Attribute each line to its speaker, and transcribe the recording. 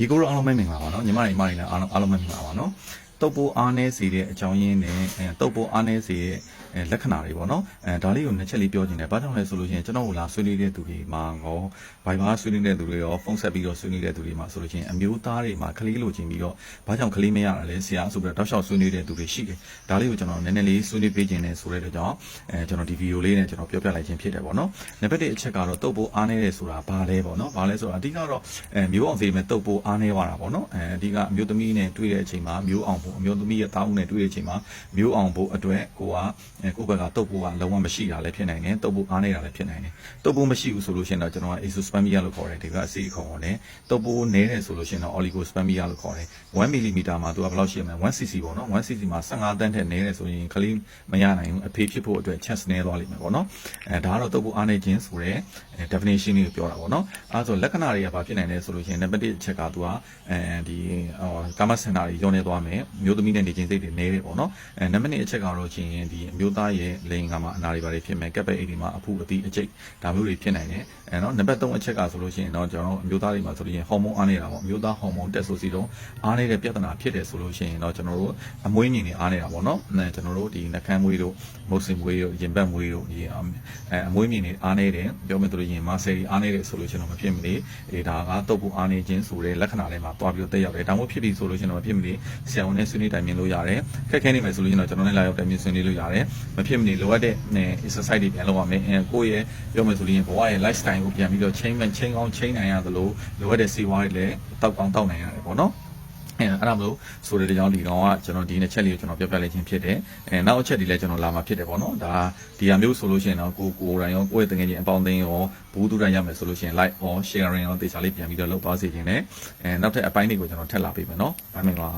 Speaker 1: ရေကိုရောအားလုံးပဲမင်္ဂလာပါနော်ညီမတွေညီမတွေလည်းအားလုံးအားလုံးပဲမင်္ဂလာပါနော် တုပ်ပိုးအားနည်းစေတဲ့အကြောင်းရင်းနဲ့တုပ်ပိုးအားနည်းစေတဲ့လက္ခဏာတွေပေါ့နော်အဲဒါလေးကိုနှစ်ချက်လေးပြောချင်တယ်ဘာကြောင့်လဲဆိုလို့ရှိရင်ကျွန်တော်တို့လာဆွေးနွေးတဲ့သူတွေမှာရော Viber ဆွေးနွေးတဲ့သူတွေရောဖုန်းဆက်ပြီးတော့ဆွေးနွေးတဲ့သူတွေမှာဆိုလို့ရှိရင်အမျိုးသားတွေမှာကလေးလိုချင်ပြီးတော့ဘာကြောင့်ကလေးမရတာလဲဆရာဆိုပြီးတော့တောက်လျှောက်ဆွေးနွေးတဲ့သူတွေရှိတယ်ဒါလေးကိုကျွန်တော်နည်းနည်းလေးဆွေးနွေးပေးခြင်းနဲ့ဆိုတဲ့ကြောင့်အဲကျွန်တော်ဒီဗီဒီယိုလေးနဲ့ကျွန်တော်ပြောပြလိုက်ခြင်းဖြစ်တယ်ပေါ့နော်နံပါတ်1အချက်ကတော့တုပ်ပိုးအားနည်းတယ်ဆိုတာဘာလဲပေါ့နော်ဘာလဲဆိုတာအဓိကတော့အဲမျိုးအောင်စေမဲ့တုပ်ပိုးအားနည်းသွားတာပေါ့နော်အဲအဓိကမျိုးသမီးနဲ့တွေ့တဲ့အချိန်မှာမျိုးအောင်ဖို့အမျိုးသမီးရဲ့တားဦးနဲ့တွေ့တဲ့အချိန်မှာမျိုးအောင်ဖို့အတွက်ကိုကအဲကိုယ့်ဘက်ကတုပ်ပိုးကလုံးဝမရှိတာလည်းဖြစ်နိုင်တယ်တုပ်ပိုးအားနည်းတာလည်းဖြစ်နိုင်တယ်တုပ်ပိုးမရှိဘူးဆိုလို့ရှိရင်တော့ကျွန်တော်က azoospermia လို့ခေါ်တယ်ဒီကအစီခေါ်တယ်တုပ်ပိုးနည်းတယ်ဆိုလို့ရှိရင်တော့ oligospermia လို့ခေါ်တယ်1 mm မှာသူကဘယ်လောက်ရှိရမလဲ 1cc ပေါ့နော် 1cc မှာ15တန်းထက်နည်းတယ်ဆိုရင်ကလေးမရနိုင်ဘူးအဖေဖြစ်ဖို့အတွက် chance နည်းသွားလိမ့်မယ်ပေါ့နော်အဲဒါကတော့တုပ်ပိုးအားနည်းခြင်းဆိုတဲ့ definition လေးကိုပြောတာပေါ့နော်အဲဆိုလက္ခဏာတွေကဘာဖြစ်နိုင်လဲဆိုလို့ရှိရင် number 1အချက်ကသူကအဲဒီကာမစင်တာတွေညှောနေသွားမယ်မျိုးသမီးနဲ့နေခြင်းစိတ်တွေနည်းတယ်ပေါ့နော်အဲ number 2အချက်ကတော့ချင်းဒီအမျိုးသားရဲ့လိင်ကမှာအနာတွေဘာတွေဖြစ်မယ်ကပ်ပဲအိတ်တွေမှာအဖူအသီးအကျိတ်ဒါမျိုးတွေဖြစ်နိုင်တယ်အဲနော်နံပါတ်3အချက်ကဆိုလို့ရှိရင်တော့ကျွန်တော်တို့အမျိုးသားတွေမှာဆိုလို့ရှိရင်ဟော်မုန်းအားနေတာပေါ့အမျိုးသားဟော်မုန်းတက်ဆိုစီတော့အားနေတဲ့ပြဿနာဖြစ်တယ်ဆိုလို့ရှိရင်တော့ကျွန်တော်တို့အမွေးမြင်နေအားနေတာပေါ့နော်အဲကျွန်တော်တို့ဒီနှကန်းမွေးတို့မုတ်စင်မွေးတို့ရင်ဘတ်မွေးတို့ဒီအဲအမွေးမြင်နေအားနေတယ်ပြောမယ်ဆိုလို့ရှိရင်မာဆယ်ကြီးအားနေတယ်ဆိုလို့ရှိရင်တော့မဖြစ်မနေအဲဒါကတုတ်ဖို့အားနေခြင်းဆိုတဲ့လက္ခဏာတွေမှာတွားပြီးတော့တက်ရောက်တယ်ဒါမှမဟုတ်ဖြစ်ပြီဆိုလို့ရှိရင်တော့မဖြစ်မနေဆရာဝန်နဲ့ဆွေးနွေးတိုင်ပင်လို့ရတယ်ခက်ခဲနေမယ်ဆိုလို့ရှိရင်တော့ကျွန်တော်နဲ့လာရောက်တိုင်ပင်ဆွေးနွေးလို့ရတယ်မဖြစ်မနေလိုအပ်တဲ့ exercise တွေပြန်လုပ်ရမယ်အဲကိုယ့်ရဲ့ပြောမယ်ဆိုလို့ရှိရင်ဘဝရဲ့ lifestyle ကိုပြန်ပြီးတော့ change မှ change ကောင်း change နိုင်ရသလိုလိုအပ်တဲ့စေဝါတွေလည်းတောက်ကောင်းတောက်နိုင်ရတယ်ပေါ့နော်အဲအဲ့ဒါမလို့ဆိုတဲ့ကြောင့်ဒီကောင်ကကျွန်တော်ဒီနှစ်ချက်လေးကိုကျွန်တော်ပြောပြလိုက်ခြင်းဖြစ်တယ်အဲနောက်အချက်ဒီလည်းကျွန်တော်လာမှာဖြစ်တယ်ပေါ့နော်ဒါဒီဟာမျိုးဆိုလို့ရှိရင်တော့ကိုကိုယ်တိုင်ရောကိုယ့်ရဲ့တကယ်ချင်းအပေါင်းအသင်းရောဘူးတူတိုင်းရမယ်ဆိုလို့ရှိရင် like or sharing ရောတေချာလေးပြန်ပြီးတော့လုပ်သွားစေခြင်းနဲ့အဲနောက်ထပ်အပိုင်းတွေကိုကျွန်တော်ထပ်လာပေးမယ်နော်ဗာမင်္ဂလာ